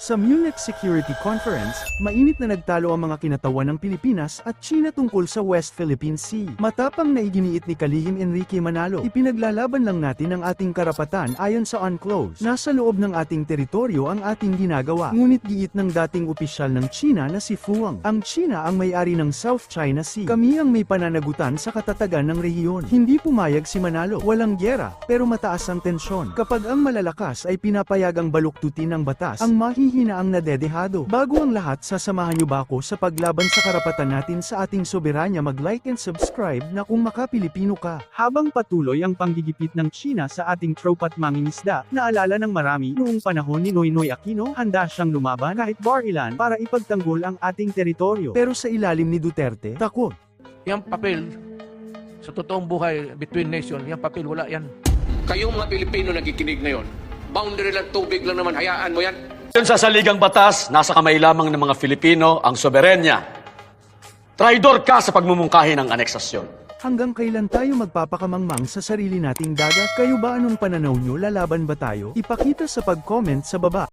Sa Munich Security Conference, mainit na nagtalo ang mga kinatawan ng Pilipinas at China tungkol sa West Philippine Sea. Matapang na iginiit ni Kalihim Enrique Manalo, ipinaglalaban lang natin ang ating karapatan ayon sa UNCLOS. Nasa loob ng ating teritoryo ang ating ginagawa. Ngunit giit ng dating opisyal ng China na si Fuang. Ang China ang may-ari ng South China Sea. Kami ang may pananagutan sa katatagan ng rehiyon. Hindi pumayag si Manalo. Walang gyera, pero mataas ang tensyon. Kapag ang malalakas ay pinapayagang baluktutin ng batas, ang mahihina ang nadedehado. Bago ang lahat, sasamahan niyo ba ako sa paglaban sa karapatan natin sa ating soberanya mag-like and subscribe na kung maka-Pilipino ka. Habang patuloy ang panggigipit ng China sa ating tropa't mangingisda, naalala ng marami noong panahon ni Noynoy Aquino, handa siyang lumaban kahit bar ilan para ipagtanggol ang ating teritoryo. Pero sa ilalim ni Duterte, takot. Yung papel, sa totoong buhay, between nation, yung papel, wala yan. Kayong mga Pilipino nakikinig ngayon, boundary lang tubig lang naman, hayaan mo yan. Yun sa saligang batas, nasa kamay lamang ng mga Filipino ang soberenya. Traidor ka sa pagmumungkahi ng aneksasyon. Hanggang kailan tayo magpapakamangmang sa sarili nating dagat? Kayo ba anong pananaw nyo? Lalaban ba tayo? Ipakita sa pag-comment sa baba.